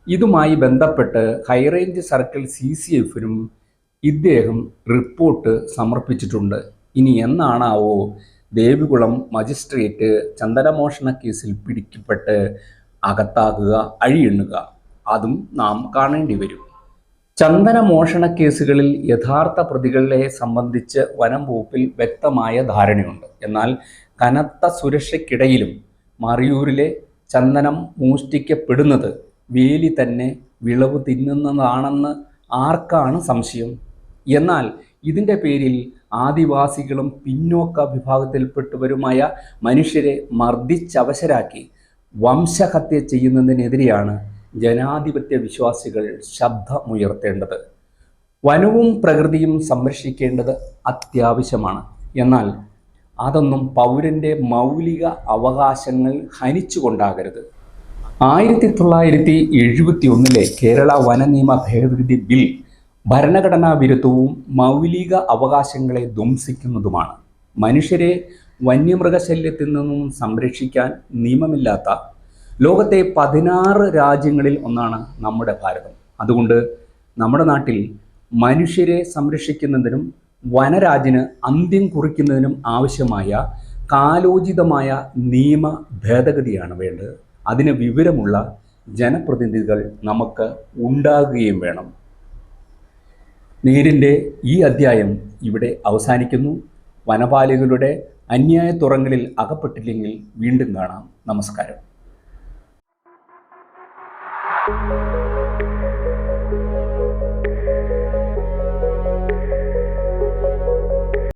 ഇതുമായി ബന്ധപ്പെട്ട് ഹൈറേഞ്ച് സർക്കിൾ സി സി എഫിനും ഇദ്ദേഹം റിപ്പോർട്ട് സമർപ്പിച്ചിട്ടുണ്ട്. ഇനി എന്നാണാവോ ദേവികുളം മജിസ്ട്രേറ്റ് ചന്ദനമോഷണ കേസിൽ പിടിക്കപ്പെട്ട് അകത്താക്കുക അഴിയെണ്ണുക. അതും നാം കാണേണ്ടി വരും. ചന്ദനമോഷണ കേസുകളിൽ യഥാർത്ഥ പ്രതികളെ സംബന്ധിച്ച് വനം വകുപ്പിൽ വ്യക്തമായ ധാരണയുണ്ട്. എന്നാൽ കനത്ത സുരക്ഷയ്ക്കിടയിലും മറിയൂരിലെ ചന്ദനം മോഷ്ടിക്കപ്പെടുന്നത് വേലി തന്നെ വിളവ് തിന്നുന്നതാണെന്ന് ആർക്കാണ് സംശയം? എന്നാൽ ഇതിന്റെ പേരിൽ ആദിവാസികളും പിന്നോക്ക വിഭാഗത്തിൽപ്പെട്ടവരുമായ മനുഷ്യരെ മർദ്ദിച്ചവശരാക്കി വംശഹത്യ ചെയ്യുന്നതിനെതിരെയാണ് ജനാധിപത്യ വിശ്വാസികൾ ശബ്ദമുയർത്തേണ്ടത്. വനവും പ്രകൃതിയും സംരക്ഷിക്കേണ്ടത് അത്യാവശ്യമാണ്. എന്നാൽ അതൊന്നും പൗരന്റെ മൗലിക അവകാശങ്ങൾ ഹനിച്ചുകൊണ്ടാകരുത്. ആയിരത്തി തൊള്ളായിരത്തി എഴുപത്തി ഒന്നിലെ കേരള വന നിയമ ഭേദഗതി ബിൽ ഭരണഘടനാ വിരുദ്ധവും മൗലിക അവകാശങ്ങളെ ധ്വംസിക്കുന്നതുമാണ്. മനുഷ്യരെ വന്യമൃഗശല്യത്തിൽ നിന്നും സംരക്ഷിക്കാൻ നിയമമില്ലാത്ത ലോകത്തെ പതിനാറ് രാജ്യങ്ങളിൽ ഒന്നാണ് നമ്മുടെ ഭാരതം. അതുകൊണ്ട് നമ്മുടെ നാട്ടിൽ മനുഷ്യരെ സംരക്ഷിക്കുന്നതിനും വനരാജിന് അന്ത്യം കുറിക്കുന്നതിനും ആവശ്യമായ കാലോചിതമായ നിയമ ഭേദഗതിയാണ് വേണ്ടത്. അതിന് വിവരമുള്ള ജനപ്രതിനിധികൾ നമുക്ക് ഉണ്ടാകുകയും വേണം. നേരിന്റെ ഈ അധ്യായം ഇവിടെ അവസാനിക്കുന്നു. വനപാലികളുടെ അന്യായ തുറങ്ങളിൽ അകപ്പെട്ടില്ലെങ്കിൽ വീണ്ടും കാണാം. നമസ്കാരം.